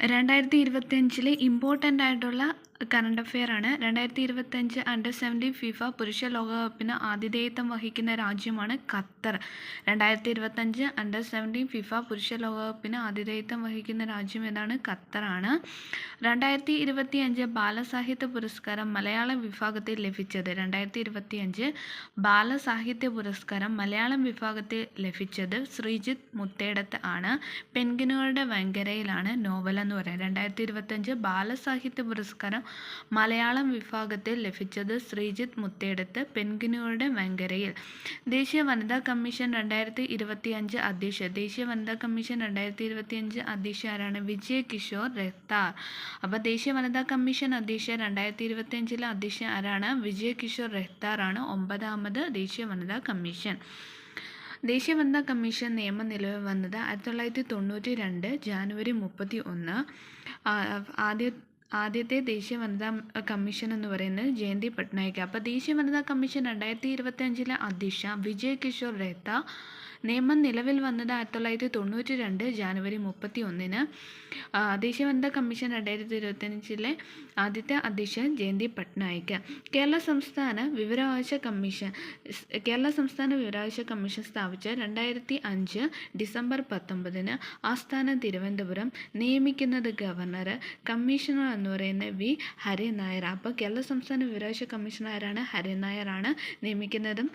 രണ്ടായിരത്തി ഇരുപത്തിയഞ്ചിലെ ഇമ്പോർട്ടന്റ് ആയിട്ടുള്ള കറണ്ട് അഫെയർ ആണ്. രണ്ടായിരത്തി ഇരുപത്തഞ്ച് അണ്ടർ സെവന്റീൻ ഫിഫ പുരുഷ ലോകകപ്പിന് ആതിഥേയത്വം വഹിക്കുന്ന രാജ്യമാണ് ഖത്തർ. രണ്ടായിരത്തി ഇരുപത്തഞ്ച് അണ്ടർ സെവന്റീൻ ഫിഫ പുരുഷ ലോകകപ്പിന് ആതിഥേയത്വം വഹിക്കുന്ന രാജ്യം ഏതാണ്? ഖത്തറാണ് രണ്ടായിരത്തി ഇരുപത്തി അഞ്ച് ബാലസാഹിത്യ പുരസ്കാരം മലയാളം വിഭാഗത്തിൽ ലഭിച്ചത്. രണ്ടായിരത്തി ഇരുപത്തി അഞ്ച് ബാലസാഹിത്യ പുരസ്കാരം മലയാളം വിഭാഗത്തിൽ ലഭിച്ചത് ശ്രീജിത്ത് മുത്തേടത്ത് ആണ്. പെൻഗിനുകളുടെ വങ്കരയിലാണ് നോവൽ എന്ന് പറയുന്നത്. രണ്ടായിരത്തി ഇരുപത്തഞ്ച് ബാലസാഹിത്യ പുരസ്കാരം മലയാളം വിഭാഗത്തിൽ ലഭിച്ചത് ശ്രീജിത്ത് മുത്തേടത്ത് പെൻഗിനുകളുടെ വെങ്കരയിൽ. ദേശീയ വനിതാ കമ്മീഷൻ രണ്ടായിരത്തി ഇരുപത്തി അഞ്ച് അധ്യക്ഷ. ദേശീയ വനിതാ കമ്മീഷൻ രണ്ടായിരത്തി ഇരുപത്തി അഞ്ച് അധ്യക്ഷ ആരാണ്? വിജയ് കിഷോർ രഹ്താർ അപ്പോൾ ദേശീയ വനിതാ കമ്മീഷൻ അധ്യക്ഷ രണ്ടായിരത്തി ഇരുപത്തി അഞ്ചിലെ അധ്യക്ഷ ആരാണ്? വിജയ് കിഷോർ രഹ്താർ ആണ്. ഒമ്പതാമത് ദേശീയ വനിതാ കമ്മീഷൻ. ദേശീയ വനിതാ കമ്മീഷൻ നിയമം നിലവിൽ വന്നത് ആയിരത്തി തൊള്ളായിരത്തി തൊണ്ണൂറ്റി രണ്ട് ജാനുവരി മുപ്പത്തി ഒന്ന് ആദ്യ ആദ്യത്തെ ദേശീയ വനിതാ കമ്മീഷൻ എന്ന് പറയുന്നത് ജയന്തി പട്നായിക്. അപ്പോൾ ദേശീയ വനിതാ കമ്മീഷൻ രണ്ടായിരത്തി ഇരുപത്തി അഞ്ചിലെ അധ്യക്ഷ വിജയ് കിഷോർ രഹ്ത നിയമം നിലവിൽ വന്നത് ആയിരത്തി തൊള്ളായിരത്തി തൊണ്ണൂറ്റി രണ്ട് ജാനുവരി മുപ്പത്തി ഒന്നിന് ദേശീയ വനിതാ കമ്മീഷൻ രണ്ടായിരത്തി ഇരുപത്തഞ്ചിലെ ആദ്യത്തെ അധ്യക്ഷൻ ജയന്തി പട്നായിക്. കേരള സംസ്ഥാന വിവരാവകാശ കമ്മീഷൻ കേരള സംസ്ഥാന വിവരാവകാശ കമ്മീഷൻ സ്ഥാപിച്ച രണ്ടായിരത്തി അഞ്ച് ഡിസംബർ പത്തൊമ്പതിന് ആസ്ഥാനം തിരുവനന്തപുരം നിയമിക്കുന്നത് ഗവർണർ കമ്മീഷണർ എന്ന് പറയുന്ന വി. ഹരി നായർ അപ്പോൾ കേരള സംസ്ഥാന വിവരാവകാശ കമ്മീഷണർ ആരാണ്? ഹരി നായരാണ് നിയമിക്കുന്നതും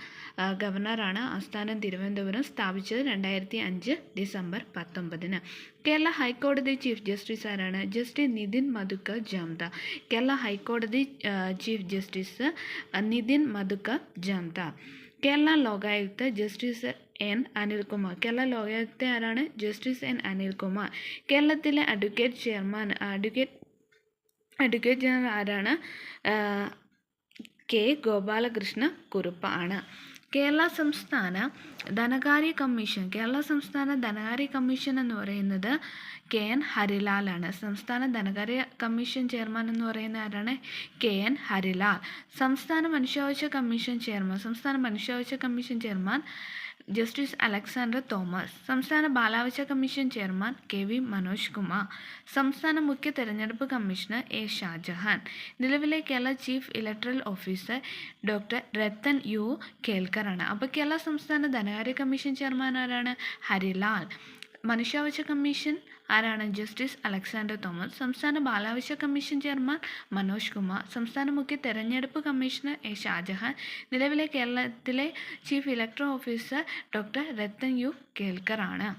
ഗവർണറാണ് ആസ്ഥാനം തിരുവനന്തപുരം സ്ഥാപിച്ചത് രണ്ടായിരത്തി അഞ്ച് ഡിസംബർ പത്തൊമ്പതിന്. കേരള ഹൈക്കോടതി ചീഫ് ജസ്റ്റിസ് ആരാണ്? ജസ്റ്റിസ് നിതിൻ മധുക്ക ജാംത. കേരള ഹൈക്കോടതി chief justice Nitin Madhukar Jamdar. Kerala Lokayukta justice N Anilkumar. Kerala Lokayukta ആരാണ്? Justice N Anilkumar. കേരളത്തിലെ advocate chairman advocate advocate general ആരാണ്? കെ ഗോപാലകൃഷ്ണ കുറുപ്പ് ആണ്. കേരള സംസ്ഥാന ധനകാര്യ കമ്മീഷൻ. കേരള സംസ്ഥാന ധനകാര്യ കമ്മീഷൻ എന്ന് പറയുന്നത് കെ എൻ ഹരിലാലാണ് സംസ്ഥാന ധനകാര്യ കമ്മീഷൻ ചെയർമാൻ എന്ന് പറയുന്ന ആരാണ്? K N Harilal. സംസ്ഥാന മനുഷ്യാവകാശ കമ്മീഷൻ ചെയർമാൻ. സംസ്ഥാന മനുഷ്യാവകാശ commission chairman justice Alexander Thomas സംസ്ഥാന ബാലാവകാശ commission chairman K V Manoj Kumar സംസ്ഥാന മുഖ്യ തെരഞ്ഞെടുപ്പ് കമ്മീഷണർ എ ഷാജഹാൻ നിലവിലെ Kerala chief electoral officer doctor Rathan U കേൽക്കറാണ്. അപ്പോൾ കേരള സംസ്ഥാന ധനകാര്യ കമ്മീഷൻ ചെയർമാൻ ആരാണ്? ഹരിലാൽ. മനുഷ്യാവകാശ കമ്മീഷൻ ആരാണ്? Justice Alexander Thomas. സംസ്ഥാന ബാലാവശ്യ കമ്മീഷൻ ചെയർമാൻ മനോജ് കുമാർ. സംസ്ഥാന മുഖ്യ തെരഞ്ഞെടുപ്പ് കമ്മീഷണർ എ ഷാജഹാൻ. നിലവിലെ കേരളത്തിലെ chief electoral officer doctor Rathan U Kelkar ആണ്